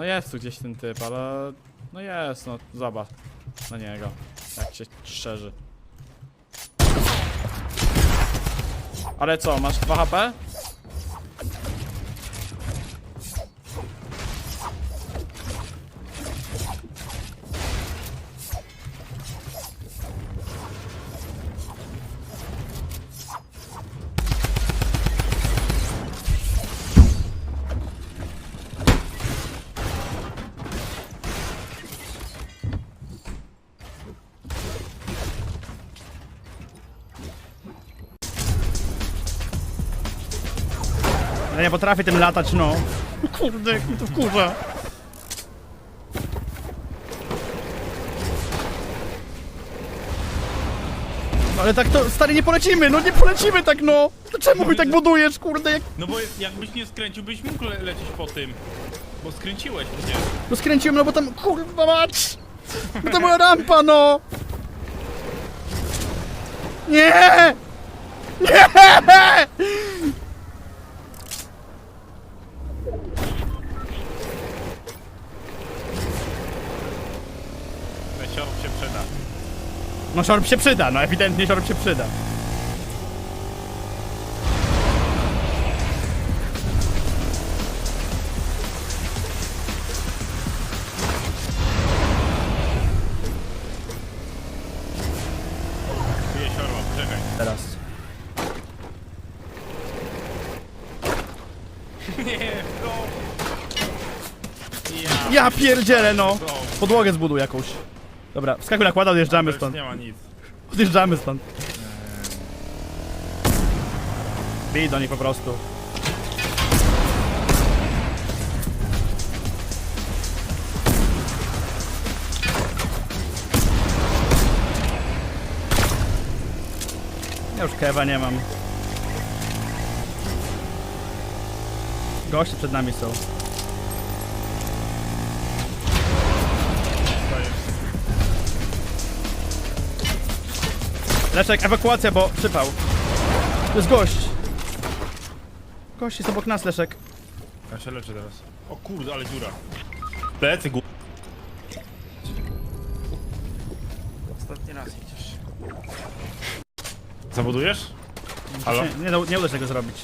No jest tu gdzieś ten typ, ale... No jest, no zobacz na niego. Jak się szerzy. Ale co, masz 2 HP? Ja nie potrafię tym latać, no. Kurde, jak mi to wkurza. No Ale tak to, stary, nie polecimy, no nie polecimy tak, no! To czemu mi tak budujesz, kurde, jak... No bo jakbyś nie skręcił, byś mógł le lecieć po tym. Bo skręciłeś przecież. No skręciłem, no bo tam, kurwa mać! Bo to była rampa, no! Nie! Nie! Ten siorb się przyda. No szorb się przyda, no ewidentnie szorb się przyda. Teraz. Nie, bro. Ja, pierdzielę, no! Podłogę zbuduj jakąś. Dobra, wskakuj na kłada, odjeżdżamy już stąd. nie ma nic. Odjeżdżamy stąd. Bij do nich po prostu. Ja już kewa nie mam. Goście przed nami są. Leszek, ewakuacja, bo przypał. To jest gość. Gość jest obok nas, Leszek. Ja się leczę teraz. O kurde, ale dziura. Plecy gó... Ostatni raz idziesz. Zabudujesz? Halo? Nie, nie, nie uda się tego zrobić.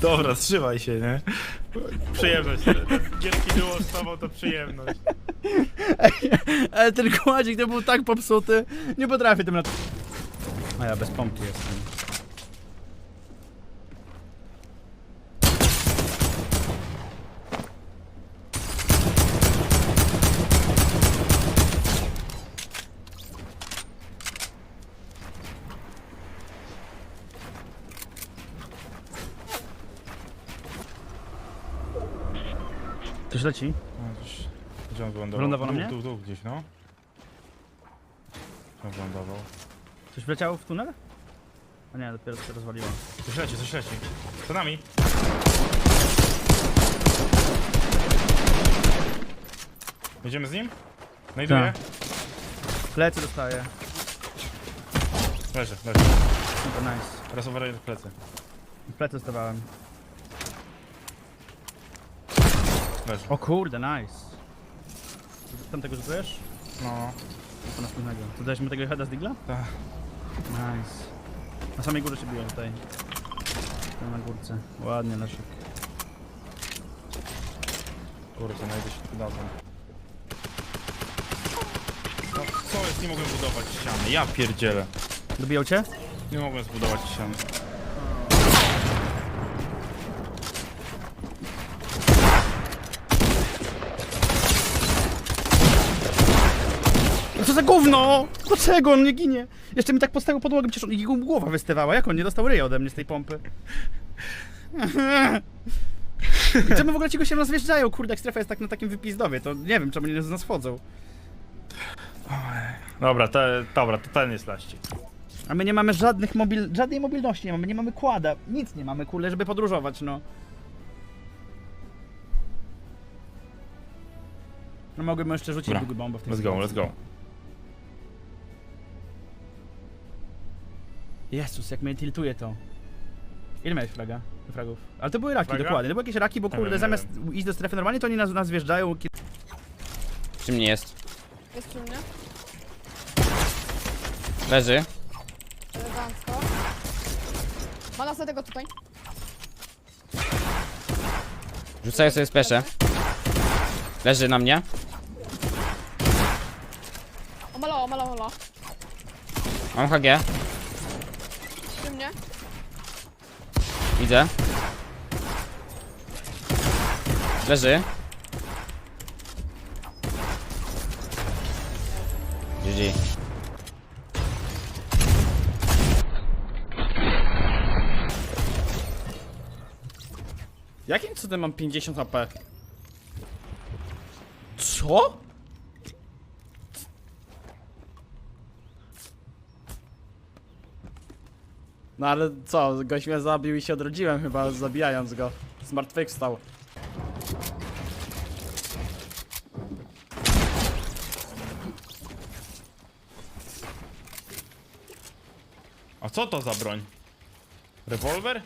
Dobra, trzymaj się, nie? Przyjemność. Gierki było z tobą, to przyjemność. Ale ten kładzik to był tak popsuty. Nie potrafię tym na... A ja bez pompki jestem. Ktoś leci? No, gdzieś- Gdzie on wylądował? Wylądował na mnie? Tu, tu, gdzieś, no. Gdzie on wylądował? Coś wleciało w tunel? A nie, dopiero się rozwaliło. Coś leci, coś leci. Za nami. Jedziemy z nim? Znajduję. Plecy dostaję. Leży, leży. No to nice. Teraz override w plecy. Plecy dostawałem. Leży. O kurde, nice. Tam tego rzutujesz? No. To następnego. To dałeś mi tego heada z digla? Tak. Nice. Na samej górze się biją tutaj. Tam na górce. Ładnie, Leszek. Kurde, znajdę się tu dawno. No co jest? Nie mogłem budować ściany. Ja pierdzielę. Dobijał cię? Nie mogłem zbudować ściany. Co za gówno! Dlaczego on nie ginie? Jeszcze mi tak postawił podłogę, przecież on- jego głowa wystawała. Jak on nie dostał ryja ode mnie z tej pompy? I czemu w ogóle ci go się nas wjeżdżają? Kurde, jak strefa jest tak na takim wypizdowie, to nie wiem, czemu nie z nas wchodzą. Dobra, te, dobra, to ten jest laścik. A my nie mamy żadnych mobil... żadnej mobilności nie mamy, nie mamy kłada, nic nie mamy, kurde, żeby podróżować, no. No mogłem jeszcze rzucić Dobra, długi bombę w tej Let's go, let's go. Jezus, jak mnie tiltuje to. Ile miałeś flaga? Fragów. Ale to były raki, Flaga? dokładnie. To były jakieś raki, bo kurde, wiem, nie zamiast iść do strefy normalnie, to oni nas, nas wjeżdżają. kie- Przy mnie jest. Jest przy mnie. Leży. Elegancko. Ma następnego tutaj. Rzucają sobie spesze. Leży na mnie. Omala, omala, omala. Mam HG. Przy mnie. Widzę. Leży. GG. Jakim cudem mam 50 AP? Co? No ale co, gość mnie zabił i się odrodziłem chyba zabijając go. Zmartwychwstał. A co to za broń? Rewolwer?